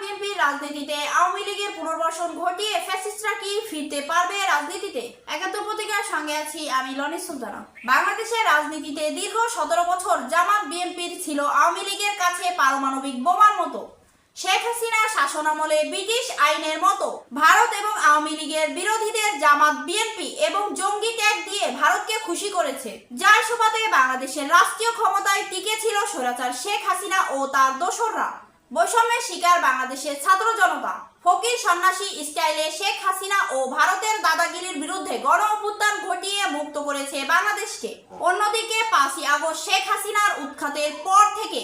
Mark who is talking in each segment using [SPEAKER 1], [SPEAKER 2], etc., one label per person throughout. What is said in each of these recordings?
[SPEAKER 1] বিএনপির রাজনীতিতে আওয়ামী লীগের পুনর্বাসন ঘটিয়ে ফ্যাসিস্টরা কি ফিরতে পারবে রাজনীতিতে? একাত্তর পত্রিকার সঙ্গে আছি আমি সুলতানা। বাংলাদেশের রাজনীতিতে দীর্ঘ সতেরো বছর জামাত বিএনপির ছিল আওয়ামী লীগের কাছে পারমাণবিক বোমার মতো। শেখ হাসিনার শাসনামলে ব্রিটিশ আইনের মতো। ভারত এবং আওয়ামী লীগের বিরোধীদের জামাত বিএনপি এবং জঙ্গি ট্যাগ দিয়ে ভারতকে খুশি করেছে। যার সুবাদে বাংলাদেশের রাষ্ট্রীয় ক্ষমতায় টিকে ছিল স্বৈরাচার শেখ হাসিনা ও তার দোসররা। বৈষম্যের শিকার বাংলাদেশের ছাত্র জনতা। ফকির সন্ন্যাসী স্টাইলে শেখ হাসিনা ও ভারতের দাদাগিরির বিরুদ্ধে গণ অভ্যুত্থান ঘটিয়ে মুক্ত করেছে বাংলাদেশকে। অন্যদিকে পাঁচই আগস্ট শেখ হাসিনার উৎখাতের পর থেকে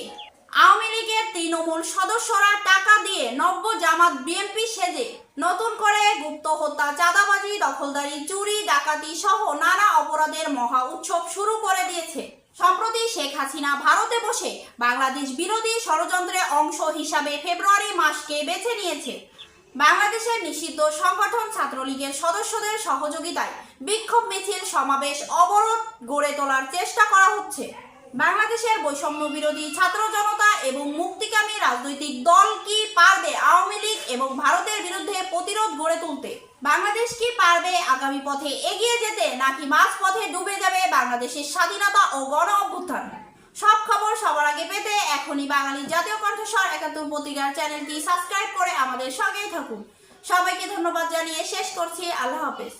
[SPEAKER 1] আওয়ামী লীগের তৃণমূল সদস্যরা টাকা দিয়ে নব্য জামাত বিএনপি সেজে নতুন করে গুপ্ত হত্যা, চাঁদাবাজি, দখলদারি, চুরি, ডাকাতি সহ নানা অপরাধের মহা উৎসব শুরু করে দিয়েছে। সম্প্রতি শেখ হাসিনা ভারতে বসে বাংলাদেশ বিরোধী ষড়যন্ত্রের অংশ হিসাবে ফেব্রুয়ারি মাসকে বেছে নিয়েছে। বাংলাদেশের নিষিদ্ধ সংগঠন ছাত্রলীগের সদস্যদের সহযোগিতায় বিক্ষোভ মিছিল সমাবেশ অবরোধ গড়ে তোলার চেষ্টা করা হচ্ছে। বাংলাদেশের বৈষম্য বিরোধী ছাত্র জনতা এবং মুক্তিকামী রাজনৈতিক দল কি এবং ভারতের বিরুদ্ধে প্রতিরোধ গড়ে তুলতে বাংলাদেশ কি পারবে আগামী পথে এগিয়ে যেতে, নাকি মাঝ পথে ডুবে যাবে বাংলাদেশের স্বাধীনতা ও গণ অভ্যুত্থান? সব খবর সবার আগে পেতে এখনই বাঙালি জাতীয় কণ্ঠস্বর একাত্তর পত্রিকার চ্যানেলটি সাবস্ক্রাইব করে আমাদের সঙ্গেই থাকুন। সবাইকে ধন্যবাদ জানিয়ে শেষ করছি। আল্লাহ হাফেজ।